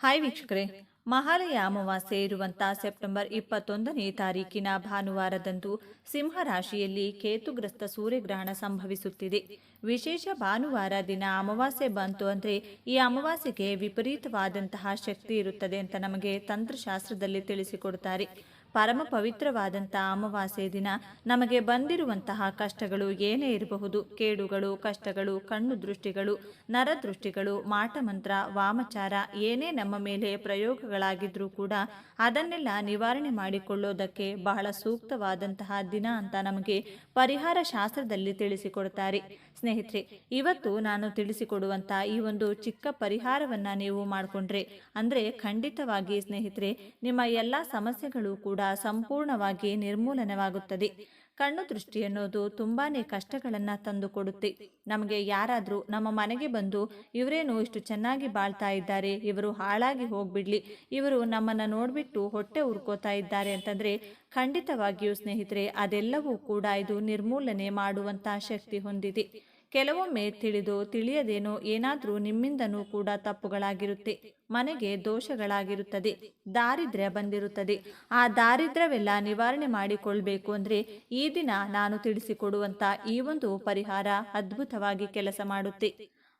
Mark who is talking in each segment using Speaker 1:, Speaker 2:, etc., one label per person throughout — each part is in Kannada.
Speaker 1: ಹಾಯ್ ವೀಕ್ಷಕರೇ, ಮಹಾಲಯ ಅಮಾವಾಸ್ಯೆ ಇರುವಂಥ ಸೆಪ್ಟೆಂಬರ್ ಇಪ್ಪತ್ತೊಂದನೇ ತಾರೀಕಿನ ಭಾನುವಾರದಂದು ಸಿಂಹ ರಾಶಿಯಲ್ಲಿ ಕೇತುಗ್ರಸ್ತ ಸೂರ್ಯಗ್ರಹಣ ಸಂಭವಿಸುತ್ತಿದೆ. ವಿಶೇಷ ಭಾನುವಾರ ದಿನ ಅಮಾವಾಸ್ಯೆ ಬಂತು ಅಂದರೆ ಈ ಅಮಾವಾಸ್ಯೆಗೆ ವಿಪರೀತವಾದಂತಹ ಶಕ್ತಿ ಇರುತ್ತದೆ ಅಂತ ನಮಗೆ ತಂತ್ರಶಾಸ್ತ್ರದಲ್ಲಿ ತಿಳಿಸಿಕೊಡ್ತಾರೆ. ಪರಮ ಪವಿತ್ರವಾದಂಥ ಅಮಾವಾಸ್ಯೆ ದಿನ ನಮಗೆ ಬಂದಿರುವಂತಹ ಕಷ್ಟಗಳು ಏನೇ ಇರಬಹುದು. ಕೇಡುಗಳು, ಕಷ್ಟಗಳು, ಕಣ್ಣು ದೃಷ್ಟಿಗಳು ನರದೃಷ್ಟಿಗಳು ಮಾಟಮಂತ್ರ ವಾಮಚಾರ ಏನೇ ನಮ್ಮ ಮೇಲೆ ಪ್ರಯೋಗಗಳಾಗಿದ್ರೂ ಕೂಡ ಅದನ್ನೆಲ್ಲ ನಿವಾರಣೆ ಮಾಡಿಕೊಳ್ಳೋದಕ್ಕೆ ಬಹಳ ಸೂಕ್ತವಾದಂತಹ ದಿನ ಅಂತ ನಮಗೆ ಪರಿಹಾರ ಶಾಸ್ತ್ರದಲ್ಲಿ ತಿಳಿಸಿಕೊಡ್ತಾರೆ. ಸ್ನೇಹಿತರೆ, ಇವತ್ತು ನಾನು ತಿಳಿಸಿಕೊಡುವಂಥ ಈ ಒಂದು ಚಿಕ್ಕ ಪರಿಹಾರವನ್ನ ನೀವು ಮಾಡಿಕೊಂಡ್ರೆ ಅಂದ್ರೆ ಖಂಡಿತವಾಗಿ ಸ್ನೇಹಿತರೆ, ನಿಮ್ಮ ಎಲ್ಲ ಸಮಸ್ಯೆಗಳು ಕೂಡ ಸಂಪೂರ್ಣವಾಗಿ ನಿರ್ಮೂಲನವಾಗುತ್ತದೆ. ಕಣ್ಣು ದೃಷ್ಟಿ ಅನ್ನೋದು ತುಂಬಾನೇ ಕಷ್ಟಗಳನ್ನು ತಂದು ಕೊಡುತ್ತೆ ನಮಗೆ ಯಾರಾದರೂ ನಮ್ಮ ಮನೆಗೆ ಬಂದು, ಇವರೇನು ಇಷ್ಟು ಚೆನ್ನಾಗಿ ಬಾಳ್ತಾ ಇದ್ದಾರೆ, ಇವರು ಹಾಳಾಗಿ ಹೋಗ್ಬಿಡ್ಲಿ, ಇವರು ನಮ್ಮನ್ನ ನೋಡ್ಬಿಟ್ಟು ಹೊಟ್ಟೆ ಉರ್ಕೋತಾ ಇದ್ದಾರೆ ಅಂತಂದ್ರೆ, ಖಂಡಿತವಾಗಿಯೂ ಸ್ನೇಹಿತರೆ, ಅದೆಲ್ಲವೂ ಕೂಡ ಇದು ನಿರ್ಮೂಲನೆ ಮಾಡುವಂತ ಶಕ್ತಿ ಹೊಂದಿದೆ. ಕೆಲವೊಮ್ಮೆ ತಿಳಿದು ತಿಳಿಯದೇನೋ ಏನಾದರೂ ನಿಮ್ಮಿಂದನೂ ಕೂಡ ತಪ್ಪುಗಳಾಗಿರುತ್ತೆ. ಮನೆಗೆ ದೋಷಗಳಾಗಿರುತ್ತದೆ, ದಾರಿದ್ರ್ಯ ಬಂದಿರುತ್ತದೆ. ಆ ದಾರಿದ್ರ್ಯವೆಲ್ಲ ನಿವಾರಣೆ ಮಾಡಿಕೊಳ್ಬೇಕು ಅಂದರೆ ಈ ದಿನ ನಾನು ತಿಳಿಸಿಕೊಡುವಂಥ ಈ ಒಂದು ಪರಿಹಾರ ಅದ್ಭುತವಾಗಿ ಕೆಲಸ ಮಾಡುತ್ತೆ.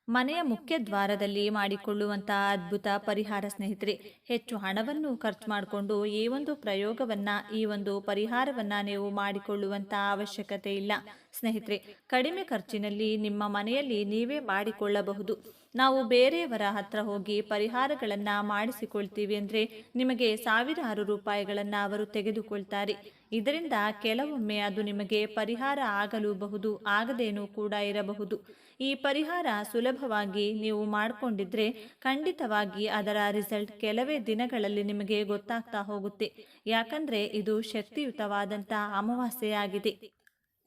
Speaker 1: ಮನೆಯ ಮುಖ್ಯ ದ್ವಾರದಲ್ಲಿ ಮಾಡಿಕೊಳ್ಳುವಂತಹ ಅದ್ಭುತ ಪರಿಹಾರ ಸ್ನೇಹಿತರೆ, ಹೆಚ್ಚು ಹಣವನ್ನು ಖರ್ಚು ಮಾಡಿಕೊಂಡು ಈ ಒಂದು ಪ್ರಯೋಗವನ್ನ, ಈ ಒಂದು ಪರಿಹಾರವನ್ನ ನೀವು ಮಾಡಿಕೊಳ್ಳುವಂತಹ ಅವಶ್ಯಕತೆ ಇಲ್ಲ. ಸ್ನೇಹಿತರೆ, ಕಡಿಮೆ ಖರ್ಚಿನಲ್ಲಿ ನಿಮ್ಮ ಮನೆಯಲ್ಲಿ ನೀವೇ ಮಾಡಿಕೊಳ್ಳಬಹುದು. ನಾವು ಬೇರೆಯವರ ಹತ್ರ ಹೋಗಿ ಪರಿಹಾರಗಳನ್ನು ಮಾಡಿಸಿಕೊಳ್ತೀವಿ ಅಂದರೆ ನಿಮಗೆ ಸಾವಿರಾರು ರೂಪಾಯಿಗಳನ್ನು ಅವರು ತೆಗೆದುಕೊಳ್ತಾರೆ. ಇದರಿಂದ ಕೆಲವೊಮ್ಮೆ ಅದು ನಿಮಗೆ ಪರಿಹಾರ ಆಗಲೂಬಹುದು ಆಗದೇನೂ ಕೂಡ ಇರಬಹುದು. ಈ ಪರಿಹಾರ ಸುಲಭವಾಗಿ ನೀವು ಮಾಡಿಕೊಂಡಿದ್ರೆ ಖಂಡಿತವಾಗಿ ಅದರ ರಿಸಲ್ಟ್ ಕೆಲವೇ ದಿನಗಳಲ್ಲಿ ನಿಮಗೆ ಗೊತ್ತಾಗ್ತಾ ಹೋಗುತ್ತೆ. ಯಾಕಂದ್ರೆ ಇದು ಶಕ್ತಿಯುತವಾದಂಥ ಅಮಾವಾಸ್ಯೆಯಾಗಿದೆ.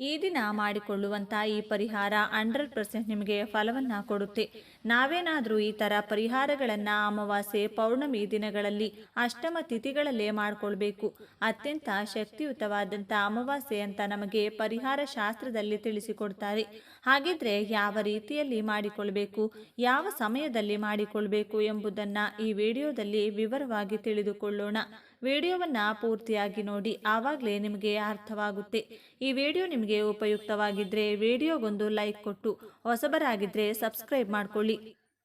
Speaker 1: ಈ ದಿನ ಮಾಡಿಕೊಳ್ಳುವಂಥ ಈ ಪರಿಹಾರ ಹಂಡ್ರೆಡ್ ಪರ್ಸೆಂಟ್ ನಿಮಗೆ ಫಲವನ್ನು ಕೊಡುತ್ತೆ. ನಾವೇನಾದರೂ ಈ ಥರ ಪರಿಹಾರಗಳನ್ನು ಅಮಾವಾಸ್ಯೆ, ಪೌರ್ಣಮಿ ದಿನಗಳಲ್ಲಿ, ಅಷ್ಟಮ ತಿಥಿಗಳಲ್ಲೇ ಮಾಡಿಕೊಳ್ಬೇಕು. ಅತ್ಯಂತ ಶಕ್ತಿಯುತವಾದಂಥ ಅಮಾವಾಸ್ಯೆ ಅಂತ ನಮಗೆ ಪರಿಹಾರ ಶಾಸ್ತ್ರದಲ್ಲಿ ತಿಳಿಸಿಕೊಡ್ತಾರೆ. ಹಾಗಿದ್ರೆ ಯಾವ ರೀತಿಯಲ್ಲಿ ಮಾಡಿಕೊಳ್ಬೇಕು, ಯಾವ ಸಮಯದಲ್ಲಿ ಮಾಡಿಕೊಳ್ಬೇಕು ಎಂಬುದನ್ನು ಈ ವಿಡಿಯೋದಲ್ಲಿ ವಿವರವಾಗಿ ತಿಳಿದುಕೊಳ್ಳೋಣ. ವಿಡಿಯೋವನ್ನ ಪೂರ್ತಿಯಾಗಿ ನೋಡಿ, ಆವಾಗಲೇ ನಿಮಗೆ ಅರ್ಥವಾಗುತ್ತೆ. ಈ ವಿಡಿಯೋ ನಿಮಗೆ ಉಪಯುಕ್ತವಾಗಿದ್ದರೆ ವಿಡಿಯೋಗೊಂದು ಲೈಕ್ ಕೊಟ್ಟು ಹೊಸಬರಾಗಿದ್ದರೆ ಸಬ್ಸ್ಕ್ರೈಬ್ ಮಾಡ್ಕೊಳ್ಳಿ.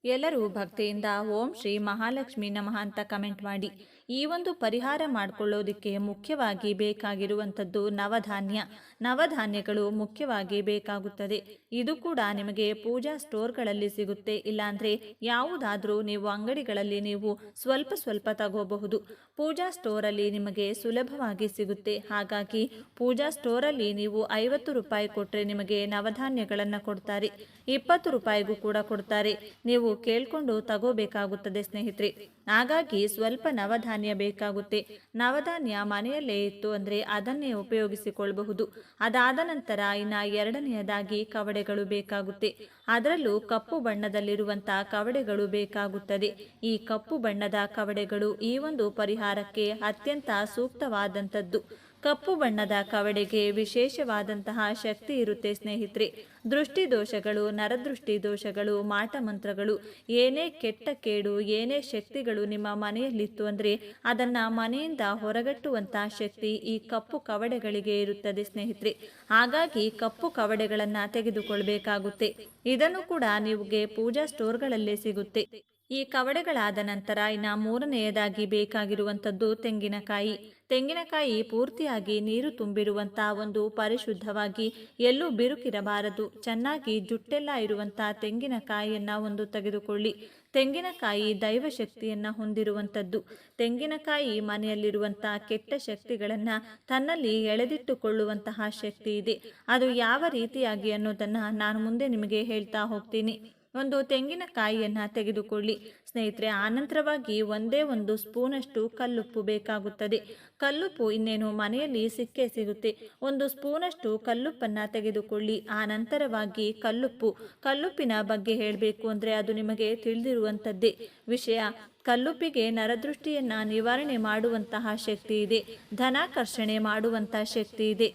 Speaker 1: ಎಲ್ಲರೂ ಭಕ್ತಿಯಿಂದ ಓಂ ಶ್ರೀ ಮಹಾಲಕ್ಷ್ಮಿ ನಮಃ ಅಂತ ಕಮೆಂಟ್ ಮಾಡಿ. ಈ ಒಂದು ಪರಿಹಾರ ಮಾಡಿಕೊಳ್ಳೋದಕ್ಕೆ ಮುಖ್ಯವಾಗಿ ಬೇಕಾಗಿರುವಂಥದ್ದು ನವಧಾನ್ಯ. ನವಧಾನ್ಯಗಳು ಮುಖ್ಯವಾಗಿ ಬೇಕಾಗುತ್ತದೆ. ಇದು ಕೂಡ ನಿಮಗೆ ಪೂಜಾ ಸ್ಟೋರ್ಗಳಲ್ಲಿ ಸಿಗುತ್ತೆ. ಇಲ್ಲಾಂದ್ರೆ ಯಾವುದಾದರೂ ನೀವು ಅಂಗಡಿಗಳಲ್ಲಿ ನೀವು ಸ್ವಲ್ಪ ಸ್ವಲ್ಪ ತಗೋಬಹುದು. ಪೂಜಾ ಸ್ಟೋರಲ್ಲಿ ನಿಮಗೆ ಸುಲಭವಾಗಿ ಸಿಗುತ್ತೆ. ಹಾಗಾಗಿ ಪೂಜಾ ಸ್ಟೋರಲ್ಲಿ ನೀವು ಐವತ್ತು ರೂಪಾಯಿ ಕೊಟ್ಟರೆ ನಿಮಗೆ ನವಧಾನ್ಯಗಳನ್ನು ಕೊಡ್ತಾರೆ. ಇಪ್ಪತ್ತು ರೂಪಾಯಿಗೂ ಕೂಡ ಕೊಡ್ತಾರೆ. ನೀವು ಕೇಳ್ಕೊಂಡು ತಗೋಬೇಕಾಗುತ್ತದೆ ಸ್ನೇಹಿತರೆ. ಹಾಗಾಗಿ ಸ್ವಲ್ಪ ನವಧಾನ್ಯ ಬೇಕಾಗುತ್ತೆ. ನವಧಾನ್ಯ ಮನೆಯಲ್ಲೇ ಇತ್ತು ಅಂದರೆ ಅದನ್ನೇ ಉಪಯೋಗಿಸಿಕೊಳ್ಳಬಹುದು ಅದಾದ ನಂತರ ಇನ್ನು ಎರಡನೆಯದಾಗಿ ಕವಡೆಗಳು ಬೇಕಾಗುತ್ತೆ. ಅದರಲ್ಲೂ ಕಪ್ಪು ಬಣ್ಣದಲ್ಲಿರುವಂತಹ ಕವಡೆಗಳು ಬೇಕಾಗುತ್ತದೆ. ಈ ಕಪ್ಪು ಬಣ್ಣದ ಕವಡೆಗಳು ಈ ಒಂದು ಪರಿಹಾರಕ್ಕೆ ಅತ್ಯಂತ ಸೂಕ್ತವಾದಂಥದ್ದು. ಕಪ್ಪು ಬಣ್ಣದ ಕವಡೆಗೆ ವಿಶೇಷವಾದಂತಹ ಶಕ್ತಿ ಇರುತ್ತೆ ಸ್ನೇಹಿತರೆ. ದೃಷ್ಟಿ ದೋಷಗಳು, ನರದೃಷ್ಟಿ ದೋಷಗಳು, ಮಾಟ ಮಂತ್ರಗಳು, ಏನೇ ಕೆಟ್ಟ ಕೇಡು, ಏನೇ ಶಕ್ತಿಗಳು ನಿಮ್ಮ ಮನೆಯಲ್ಲಿತ್ತು ಅಂದರೆ ಅದನ್ನು ಮನೆಯಿಂದ ಹೊರಗಟ್ಟುವಂತಹ ಶಕ್ತಿ ಈ ಕಪ್ಪು ಕವಡೆಗಳಿಗೆ ಇರುತ್ತದೆ ಸ್ನೇಹಿತರೆ. ಹಾಗಾಗಿ ಕಪ್ಪು ಕವಡೆಗಳನ್ನು ತೆಗೆದುಕೊಳ್ಬೇಕಾಗುತ್ತೆ. ಇದನ್ನು ಕೂಡ ನಿಮಗೆ ಪೂಜಾ ಸ್ಟೋರ್ಗಳಲ್ಲೇ ಸಿಗುತ್ತೆ. ಈ ಕವಡೆಗಳಾದ ನಂತರ ಇನ್ನು ಮೂರನೆಯದಾಗಿ ಬೇಕಾಗಿರುವಂಥದ್ದು ತೆಂಗಿನಕಾಯಿ. ತೆಂಗಿನಕಾಯಿ ಪೂರ್ತಿಯಾಗಿ ನೀರು ತುಂಬಿರುವಂಥ ಒಂದು ಪರಿಶುದ್ಧವಾಗಿ ಎಲ್ಲೂ ಬಿರುಕಿರಬಾರದು. ಚೆನ್ನಾಗಿ ಜುಟ್ಟೆಲ್ಲ ಇರುವಂಥ ತೆಂಗಿನಕಾಯಿಯನ್ನು ಒಂದು ತೆಗೆದುಕೊಳ್ಳಿ. ತೆಂಗಿನಕಾಯಿ ದೈವ ಶಕ್ತಿಯನ್ನು ಹೊಂದಿರುವಂಥದ್ದು. ತೆಂಗಿನಕಾಯಿ ಮನೆಯಲ್ಲಿರುವಂಥ ಕೆಟ್ಟ ಶಕ್ತಿಗಳನ್ನು ತನ್ನಲ್ಲಿ ಎಳೆದಿಟ್ಟುಕೊಳ್ಳುವಂತಹ ಶಕ್ತಿ ಇದೆ. ಅದು ಯಾವ ರೀತಿಯಾಗಿ ಅನ್ನೋದನ್ನು ನಾನು ಮುಂದೆ ನಿಮಗೆ ಹೇಳ್ತಾ ಹೋಗ್ತೀನಿ. ಒಂದು ತೆಂಗಿನಕಾಯಿಯನ್ನು ತೆಗೆದುಕೊಳ್ಳಿ. ಸ್ನೇಹಿತರೆ ಆನಂತರವಾಗಿ ಒಂದೇ ಒಂದು ಸ್ಪೂನಷ್ಟು ಕಲ್ಲುಪ್ಪು ಬೇಕಾಗುತ್ತದೆ. ಕಲ್ಲುಪ್ಪು ಇನ್ನೇನು ಮನೆಯಲ್ಲಿ ಸಿಕ್ಕೇ ಸಿಗುತ್ತೆ. ಒಂದು ಸ್ಪೂನಷ್ಟು ಕಲ್ಲುಪ್ಪನ್ನು ತೆಗೆದುಕೊಳ್ಳಿ. ಆನಂತರವಾಗಿ ನಂತರವಾಗಿ ಕಲ್ಲುಪ್ಪು. ಕಲ್ಲುಪ್ಪಿನ ಬಗ್ಗೆ ಹೇಳಬೇಕು ಅಂದರೆ ಅದು ನಿಮಗೆ ತಿಳಿದಿರುವಂಥದ್ದೇ. ವಿಷಯ, ಕಲ್ಲುಪ್ಪಿಗೆ ನರದೃಷ್ಟಿಯನ್ನು ನಿವಾರಣೆ ಮಾಡುವಂತಹ ಶಕ್ತಿ ಇದೆ. ಧನಾಕರ್ಷಣೆ ಮಾಡುವಂತಹ ಶಕ್ತಿ ಇದೆ.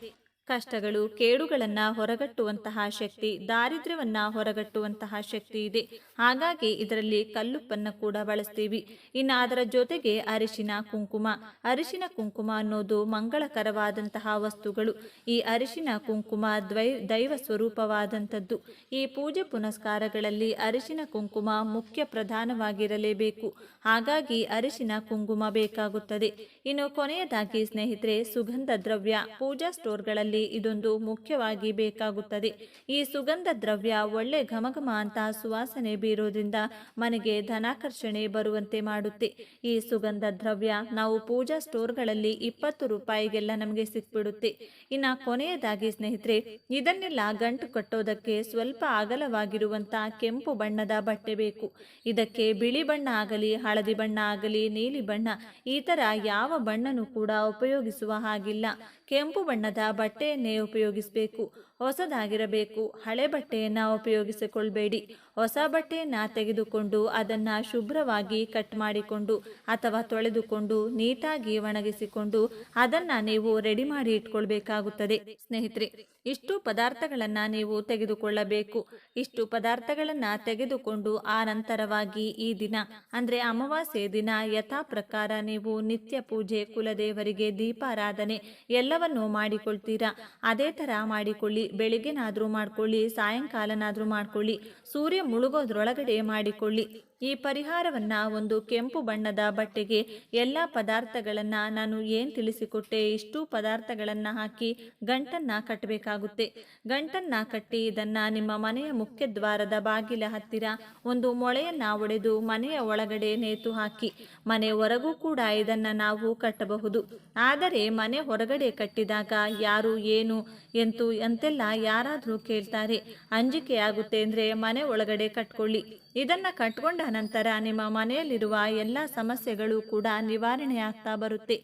Speaker 1: ಕಷ್ಟಗಳು ಕೇಡುಗಳನ್ನ ಹೊರಗಟ್ಟುವಂತಹ ಶಕ್ತಿ, ದಾರಿದ್ರ್ಯವನ್ನ ಹೊರಗಟ್ಟುವಂತಹ ಶಕ್ತಿ ಇದೆ. ಹಾಗಾಗಿ ಇದರಲ್ಲಿ ಕಲ್ಲುಪ್ಪನ್ನ ಕೂಡ ಬಳಸ್ತೀವಿ. ಇನ್ನು ಅದರ ಜೊತೆಗೆ ಅರಿಶಿನ ಕುಂಕುಮ. ಅರಿಶಿನ ಕುಂಕುಮ ಅನ್ನೋದು ಮಂಗಳಕರವಾದಂತಹ ವಸ್ತುಗಳು. ಈ ಅರಿಶಿನ ಕುಂಕುಮ ದ್ವೈ, ದೈವ ಸ್ವರೂಪವಾದಂಥದ್ದು. ಈ ಪೂಜೆ ಪುನಸ್ಕಾರಗಳಲ್ಲಿ ಅರಿಶಿನ ಕುಂಕುಮ ಮುಖ್ಯ ಪ್ರಧಾನವಾಗಿರಲೇಬೇಕು. ಹಾಗಾಗಿ ಅರಿಶಿನ ಕುಂಕುಮ ಬೇಕಾಗುತ್ತದೆ. ಇನ್ನು ಕೊನೆಯದಾಗಿ ಸ್ನೇಹಿತರೆ, ಸುಗಂಧ ದ್ರವ್ಯ. ಪೂಜಾ ಸ್ಟೋರ್ಗಳಲ್ಲಿ ಇದೊಂದು ಮುಖ್ಯವಾಗಿ ಬೇಕಾಗುತ್ತದೆ. ಈ ಸುಗಂಧ ದ್ರವ್ಯ ಒಳ್ಳೆ ಘಮಘಮ ಅಂತ ಸುವಾಸನೆ ಬೀರೋದ್ರಿಂದ ಮನೆಗೆ ಧನಾಕರ್ಷಣೆ ಬರುವಂತೆ ಮಾಡುತ್ತೆ. ಈ ಸುಗಂಧ ದ್ರವ್ಯ ನಾವು ಪೂಜಾ ಸ್ಟೋರ್ಗಳಲ್ಲಿ ಇಪ್ಪತ್ತು ರೂಪಾಯಿಗೆಲ್ಲ ನಮಗೆ ಸಿಕ್ಬಿಡುತ್ತೆ. ಇನ್ನ ಕೊನೆಯದಾಗಿ ಸ್ನೇಹಿತರೆ, ಇದನ್ನೆಲ್ಲ ಗಂಟು ಕಟ್ಟೋದಕ್ಕೆ ಸ್ವಲ್ಪ ಅಗಲವಾಗಿರುವಂತಹ ಕೆಂಪು ಬಣ್ಣದ ಬಟ್ಟೆ ಬೇಕು. ಇದಕ್ಕೆ ಬಿಳಿ ಬಣ್ಣ ಆಗಲಿ, ಹಳದಿ ಬಣ್ಣ ಆಗಲಿ, ನೀಲಿ ಬಣ್ಣ ಈ ತರ ಯಾವ ಬಣ್ಣನೂ ಕೂಡ ಉಪಯೋಗಿಸುವ ಹಾಗಿಲ್ಲ. ಕೆಂಪು ಬಣ್ಣದ ಬಟ್ಟೆಯನ್ನೇ ಉಪಯೋಗಿಸಬೇಕು. ಹೊಸದಾಗಿರಬೇಕು. ಹಳೆ ಬಟ್ಟೆಯನ್ನು ಉಪಯೋಗಿಸಿಕೊಳ್ಬೇಡಿ. ಹೊಸ ಬಟ್ಟೆಯನ್ನು ತೆಗೆದುಕೊಂಡು ಅದನ್ನ ಶುಭ್ರವಾಗಿ ಕಟ್ ಮಾಡಿಕೊಂಡು ಅಥವಾ ತೊಳೆದುಕೊಂಡು ನೀಟಾಗಿ ಒಣಗಿಸಿಕೊಂಡು ಅದನ್ನ ನೀವು ರೆಡಿ ಮಾಡಿ ಇಟ್ಕೊಳ್ಬೇಕಾಗುತ್ತದೆ. ಸ್ನೇಹಿತರೆ, ಇಷ್ಟು ಪದಾರ್ಥಗಳನ್ನು ನೀವು ತೆಗೆದುಕೊಳ್ಳಬೇಕು. ಇಷ್ಟು ಪದಾರ್ಥಗಳನ್ನು ತೆಗೆದುಕೊಂಡು ಆ ನಂತರವಾಗಿ ಈ ದಿನ, ಅಂದ್ರೆ ಅಮಾವಾಸ್ಯೆ ದಿನ ಯಥಾ ಪ್ರಕಾರ ನೀವು ನಿತ್ಯ ಪೂಜೆ, ಕುಲದೇವರಿಗೆ ದೀಪಾರಾಧನೆ ಎಲ್ಲವನ್ನು ಮಾಡಿಕೊಳ್ತೀರಾ? ಅದೇ ತರ ಮಾಡಿಕೊಳ್ಳಿ. ಬೆಳಿಗ್ಗೆನಾದ್ರೂ ಮಾಡ್ಕೊಳ್ಳಿ ಸಾಯಂಕಾಲನಾದರೂ ಮಾಡ್ಕೊಳ್ಳಿ ಸೂರ್ಯ ಮುಳುಗೋದ್ರೊಳಗಡೆ ಮಾಡಿಕೊಳ್ಳಿ. ಈ ಪರಿಹಾರವನ್ನ ಒಂದು ಕೆಂಪು ಬಣ್ಣದ ಬಟ್ಟೆಗೆ ಎಲ್ಲ ಪದಾರ್ಥಗಳನ್ನ ನಾನು ಏನು ತಿಳಿಸಿಕೊಟ್ಟೆ ಇಷ್ಟು ಪದಾರ್ಥಗಳನ್ನ ಹಾಕಿ ಗಂಟನ್ನ ಕಟ್ಟಬೇಕಾಗುತ್ತೆ ಗಂಟನ್ನ ಕಟ್ಟಿ ಇದನ್ನ ನಿಮ್ಮ ಮನೆಯ ಮುಖ್ಯ ದ್ವಾರದ ಬಾಗಿಲ ಹತ್ತಿರ ಒಂದು ಮೊಳೆಯನ್ನು ಒಡೆದು ಮನೆಯ ಒಳಗಡೆ ನೇತು ಹಾಕಿ. ಮನೆ ಹೊರಗೂ ಕೂಡ ಇದನ್ನ ನಾವು ಕಟ್ಟಬಹುದು. ಆದರೆ ಮನೆ ಹೊರಗಡೆ ಕಟ್ಟಿದಾಗ ಯಾರು ಏನು, ಎಂತೂ ಅಂತೆಲ್ಲ ಯಾರಾದರೂ ಕೇಳ್ತಾರೆ. ಅಂಜಿಕೆ ಆಗುತ್ತೆ ಅಂದ್ರೆ ಮನೆ ಒಳಗಡೆ ಕಟ್ಕೊಳ್ಳಿ. ಇದನ್ನ ಕಟ್ಕೊಂಡ ನಂತರ ನಿಮ್ಮ ಮನೆಯಲ್ಲಿರುವ ಎಲ್ಲ ಸಮಸ್ಯೆಗಳು ಕೂಡ ನಿವಾರಣೆ ಆಗ್ತಾ ಬರುತ್ತೆ.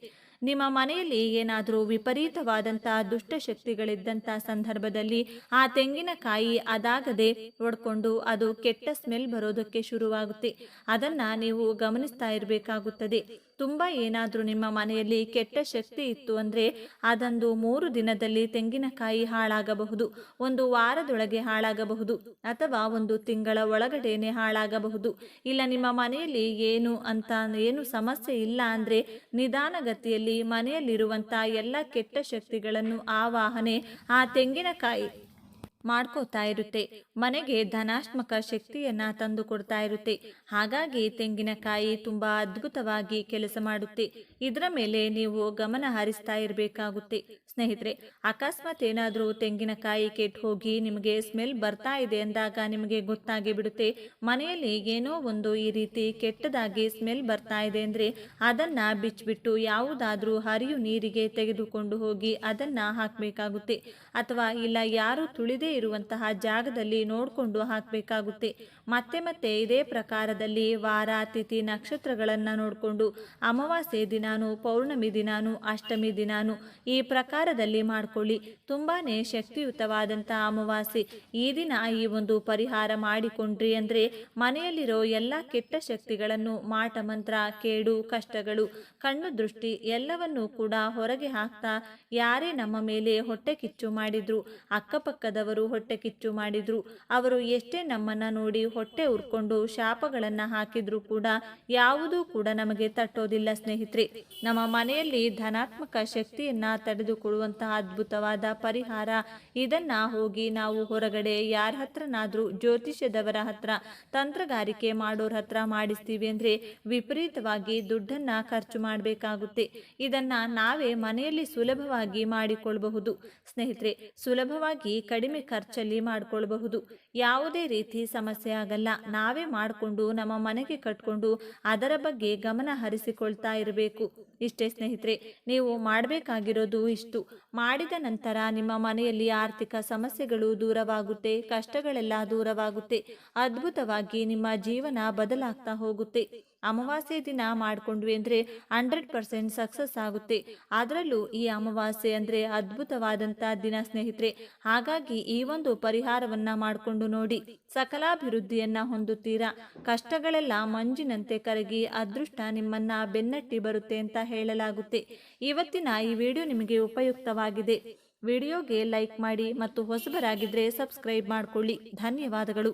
Speaker 1: ನಿಮ್ಮ ಮನೆಯಲ್ಲಿ ಏನಾದರೂ ವಿಪರೀತವಾದಂತಹ ದುಷ್ಟಶಕ್ತಿಗಳಿದ್ದಂಥ ಸಂದರ್ಭದಲ್ಲಿ ಆ ತೆಂಗಿನಕಾಯಿ ಅದಾಗದೆ ಒಡ್ಕೊಂಡು ಅದು ಕೆಟ್ಟ ಸ್ಮೆಲ್ ಬರೋದಕ್ಕೆ ಶುರುವಾಗುತ್ತೆ. ಅದನ್ನ ನೀವು ಗಮನಿಸ್ತಾ ಇರಬೇಕಾಗುತ್ತದೆ. ತುಂಬಾ ಏನಾದರೂ ನಿಮ್ಮ ಮನೆಯಲ್ಲಿ ಕೆಟ್ಟ ಶಕ್ತಿ ಇತ್ತು ಅಂದರೆ ಅದೊಂದು ಮೂರು ದಿನದಲ್ಲಿ ತೆಂಗಿನಕಾಯಿ ಹಾಳಾಗಬಹುದು, ಒಂದು ವಾರದೊಳಗೆ ಹಾಳಾಗಬಹುದು ಅಥವಾ ಒಂದು ತಿಂಗಳ ಒಳಗಡೆನೆ ಹಾಳಾಗಬಹುದು. ಇಲ್ಲ, ನಿಮ್ಮ ಮನೆಯಲ್ಲಿ ಏನು ಅಂತ ಏನು ಸಮಸ್ಯೆ ಇಲ್ಲ ಅಂದರೆ ನಿಧಾನಗತಿಯಲ್ಲಿ ಮನೆಯಲ್ಲಿರುವಂಥ ಎಲ್ಲ ಕೆಟ್ಟ ಶಕ್ತಿಗಳನ್ನು ಆವಾಹನೆ ಆ ತೆಂಗಿನಕಾಯಿ ಮಾಡ್ಕೋತಾ ಇರುತ್ತೆ. ಮನೆಗೆ ಧನಾತ್ಮಕ ಶಕ್ತಿಯನ್ನ ತಂದು ಕೊಡ್ತಾ ಇರುತ್ತೆ. ಹಾಗಾಗಿ ತೆಂಗಿನಕಾಯಿ ತುಂಬಾ ಅದ್ಭುತವಾಗಿ ಕೆಲಸ ಮಾಡುತ್ತೆ. ಇದರ ಮೇಲೆ ನೀವು ಗಮನ ಹರಿಸ್ತಾ ಇರಬೇಕಾಗುತ್ತೆ. ಸ್ನೇಹಿತರೆ, ಅಕಸ್ಮಾತ್ ಏನಾದರೂ ತೆಂಗಿನಕಾಯಿ ಕೆಟ್ಟು ಹೋಗಿ ನಿಮಗೆ ಸ್ಮೆಲ್ ಬರ್ತಾ ಇದೆ ಅಂದಾಗ ನಿಮಗೆ ಗೊತ್ತಾಗಿ ಬಿಡುತ್ತೆ. ಮನೆಯಲ್ಲಿ ಏನೋ ಒಂದು ಈ ರೀತಿ ಕೆಟ್ಟದಾಗಿ ಸ್ಮೆಲ್ ಬರ್ತಾ ಇದೆ ಅಂದರೆ ಅದನ್ನ ಬಿಚ್ಚಿಬಿಟ್ಟು ಯಾವುದಾದ್ರೂ ಹರಿಯು ನೀರಿಗೆ ತೆಗೆದುಕೊಂಡು ಹೋಗಿ ಅದನ್ನ ಹಾಕಬೇಕಾಗುತ್ತೆ. ಅಥವಾ ಇಲ್ಲ, ಯಾರು ತುಳಿದೇ ಇರುವಂತಹ ಜಾಗದಲ್ಲಿ ನೋಡಿಕೊಂಡು ಹಾಕಬೇಕಾಗುತ್ತೆ. ಮತ್ತೆ ಮತ್ತೆ ಇದೇ ಪ್ರಕಾರದಲ್ಲಿ ವಾರ, ತಿಥಿ, ನಕ್ಷತ್ರಗಳನ್ನು ನೋಡಿಕೊಂಡು ಅಮಾವಾಸ್ಯೆ ದಿನಾನು, ಪೌರ್ಣಮಿ ದಿನಾನು, ಅಷ್ಟಮಿ ದಿನಾನು ಈ ಪ್ರಕಾರದಲ್ಲಿ ಮಾಡಿಕೊಳ್ಳಿ. ತುಂಬಾನೇ ಶಕ್ತಿಯುತವಾದಂತಹ ಅಮಾವಾಸ್ಯೆ. ಈ ದಿನ ಈ ಒಂದು ಪರಿಹಾರ ಮಾಡಿಕೊಂಡ್ರಿ ಅಂದ್ರೆ ಮನೆಯಲ್ಲಿರೋ ಎಲ್ಲ ಕೆಟ್ಟ ಶಕ್ತಿಗಳನ್ನು ಮಾಟ ಮಂತ್ರ, ಕೇಡು, ಕಷ್ಟಗಳು, ಕಣ್ಣು ದೃಷ್ಟಿ ಎಲ್ಲವನ್ನೂ ಕೂಡ ಹೊರಗೆ ಹಾಕ್ತಾ ಯಾರೇ ನಮ್ಮ ಮೇಲೆ ಹೊಟ್ಟೆ ಕಿಚ್ಚು ಮಾಡಿದ್ರು, ಅಕ್ಕಪಕ್ಕದವರು ಹೊಟ್ಟೆ ಕಿಚ್ಚು ಮಾಡಿದ್ರು. ಅವರು ಎಷ್ಟೇ ನಮ್ಮನ್ನ ನೋಡಿ ಹೊಟ್ಟೆ ಉರ್ಕೊಂಡು ಶಾಪಗಳನ್ನ ಹಾಕಿದ್ರು ಕೂಡ ಯಾವುದೂ ಕೂಡ ನಮಗೆ ತಟ್ಟೋದಿಲ್ಲ ಸ್ನೇಹಿತರೆ. ನಮ್ಮ ಮನೆಯಲ್ಲಿ ಧನಾತ್ಮಕ ಶಕ್ತಿಯನ್ನ ತಡೆದುಕೊಳ್ಳುವಂತಹ ಅದ್ಭುತವಾದ ಪರಿಹಾರ. ಇದನ್ನ ಹೋಗಿ ನಾವು ಹೊರಗಡೆ ಯಾರ ಹತ್ರನಾದ್ರೂ ಜ್ಯೋತಿಷ್ಯದವರ ಹತ್ರ, ತಂತ್ರಗಾರಿಕೆ ಮಾಡೋರ ಹತ್ರ ಮಾಡಿಸ್ತೀವಿ ಅಂದ್ರೆ ವಿಪರೀತವಾಗಿ ದುಡ್ಡನ್ನ ಖರ್ಚು ಮಾಡಬೇಕಾಗುತ್ತೆ. ಇದನ್ನ ನಾವೇ ಮನೆಯಲ್ಲಿ ಸುಲಭವಾಗಿ ಮಾಡಿಕೊಳ್ಳಬಹುದು ಸ್ನೇಹಿತರೆ, ಸುಲಭವಾಗಿ ಕಡಿಮೆ ಖರ್ಚಲ್ಲಿ ಮಾಡ್ಕೊಳ್ಬಹುದು. ಯಾವುದೇ ರೀತಿ ಸಮಸ್ಯೆ ಆಗಲ್ಲ. ನಾವೇ ಮಾಡಿಕೊಂಡು ನಮ್ಮ ಮನೆಗೆ ಕಟ್ಕೊಂಡು ಅದರ ಬಗ್ಗೆ ಗಮನ ಹರಿಸಿಕೊಳ್ತಾ ಇರಬೇಕು. ಇಷ್ಟೇ ಸ್ನೇಹಿತರೆ, ನೀವು ಮಾಡಬೇಕಾಗಿರೋದು ಇಷ್ಟು. ಮಾಡಿದ ನಂತರ ನಿಮ್ಮ ಮನೆಯಲ್ಲಿ ಆರ್ಥಿಕ ಸಮಸ್ಯೆಗಳು ದೂರವಾಗುತ್ತೆ, ಕಷ್ಟಗಳೆಲ್ಲ ದೂರವಾಗುತ್ತೆ. ಅದ್ಭುತವಾಗಿ ನಿಮ್ಮ ಜೀವನ ಬದಲಾಗ್ತಾ ಹೋಗುತ್ತೆ. ಅಮಾವಾಸ್ಯೆ ದಿನ ಮಾಡಿಕೊಂಡ್ವಿ ಅಂದರೆ ಹಂಡ್ರೆಡ್ ಪರ್ಸೆಂಟ್ ಸಕ್ಸಸ್ ಆಗುತ್ತೆ. ಅದರಲ್ಲೂ ಈ ಅಮಾವಾಸ್ಯೆ ಅಂದರೆ ಅದ್ಭುತವಾದಂಥ ದಿನ ಸ್ನೇಹಿತರೆ. ಹಾಗಾಗಿ ಈ ಒಂದು ಪರಿಹಾರವನ್ನ ಮಾಡಿಕೊಂಡು ನೋಡಿ, ಸಕಲಾಭಿವೃದ್ಧಿಯನ್ನು ಹೊಂದುತ್ತೀರಾ? ಕಷ್ಟಗಳೆಲ್ಲ ಮಂಜಿನಂತೆ ಕರಗಿ ಅದೃಷ್ಟ ನಿಮ್ಮನ್ನ ಬೆನ್ನಟ್ಟಿ ಬರುತ್ತೆ ಅಂತ ಹೇಳಲಾಗುತ್ತೆ. ಇವತ್ತಿನ ಈ ವಿಡಿಯೋ ನಿಮಗೆ ಉಪಯುಕ್ತವಾಗಿದೆ. ವಿಡಿಯೋಗೆ ಲೈಕ್ ಮಾಡಿ ಮತ್ತು ಹೊಸಬರಾಗಿದ್ದರೆ ಸಬ್ಸ್ಕ್ರೈಬ್ ಮಾಡಿಕೊಳ್ಳಿ. ಧನ್ಯವಾದಗಳು.